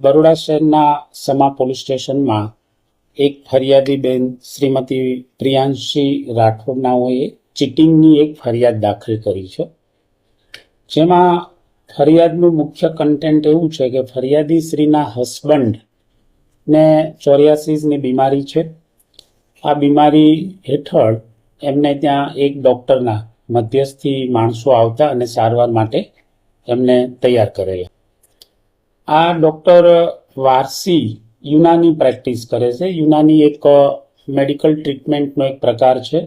બરોડા શહેરના સમા પોલીસ સ્ટેશનમાં એક ફરિયાદી બેન શ્રીમતી પ્રિયાંશી રાઠોડ નાઓએ ચીટિંગની એક ફરિયાદ દાખલ કરી છે. જેમાં ફરિયાદનું મુખ્ય કન્ટેન્ટ એવું છે કે ફરિયાદી શ્રીના હસબન્ડ ને ચોર્યાસીસની બીમારી છે. આ બીમારી હેઠળ એમને ત્યાં એક ડૉક્ટરના મધ્યસ્થી માણસો આવતા અને સારવાર માટે એમને તૈયાર કરેલા. આ ડૉક્ટર વારસી યુનાની પ્રેક્ટિસ કરે છે. યુનાની એક મેડિકલ ટ્રીટમેન્ટનો એક પ્રકાર છે,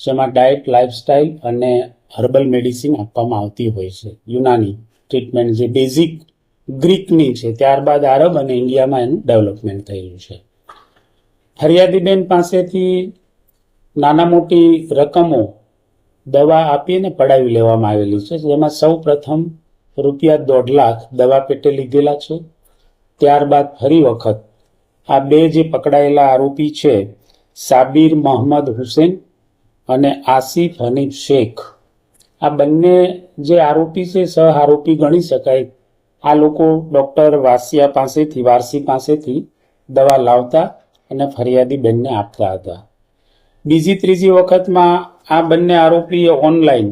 જેમાં ડાયટ લાઇફસ્ટાઇલ અને હર્બલ મેડિસિન આપવામાં આવતી હોય છે. યુનાની ટ્રીટમેન્ટ જે બેઝિક ગ્રીકની છે, ત્યારબાદ આરબ અને ઇન્ડિયામાં એનું ડેવલપમેન્ટ થયેલું છે. ફરિયાદીબેન પાસેથી નાના મોટી રકમો દવા આપીને પડાવી લેવામાં આવેલી છે, જેમાં સૌ પ્રથમ રૂપિયા દોઢ લાખ દવા પેટે લીધેલા છે. ત્યારબાદ ફરી વખત આ બે જે પકડાયેલા આરોપી છે, સાબિર મોહમ્મદ હુસેન અને આસિફ હનીફ શેખ. આ બંને જે આરોપી છે સહ આરોપી ગણી શકાય. આ લોકો ડૉક્ટર વાસિયા પાસેથી, વારસી પાસેથી દવા લાવતા અને ફરિયાદી બેનને આપતા હતા. બીજી ત્રીજી વખતમાં આ બંને આરોપીએ ઓનલાઈન.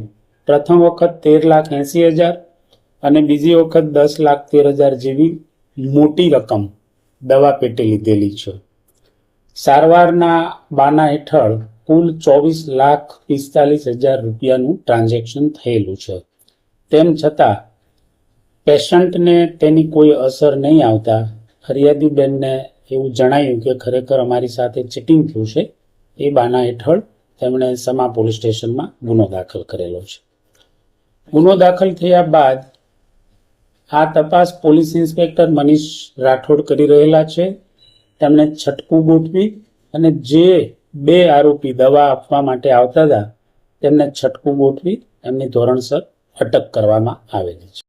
પ્રથમ વખત તેર લાખ એંસી હજાર અને બીજી વખત દસ લાખ તેર હજાર જેવી મોટી રકમ દવા પેટે લીધેલી છે. સારવારના બાના હેઠળ કુલ ચોવીસ લાખ પિસ્તાલીસ હજાર રૂપિયાનું ટ્રાન્ઝેક્શન થયેલું છે. તેમ છતાં, પેશન્ટને તેની કોઈ અસર નહીં આવતા. ફરિયાદીબેનને એવું જણાયું કે ખરેખર અમારી સાથે ચીટિંગ થયું છે. એ બાના હેઠળ તેમણે સમા પોલીસ સ્ટેશનમાં ગુનો દાખલ કરેલો છે. ગુનો દાખલ થયા બાદ આ તપાસ પોલીસ ઇન્સ્પેક્ટર મનીષ રાઠોડ કરી રહેલા છે. તેમણે છટકું ગોઠવી અને જે બે આરોપી દવા આપવા માટે આવતા હતા, તેમને છટકું ગોઠવી એમની ધોરણસર અટક કરવામાં આવેલી છે.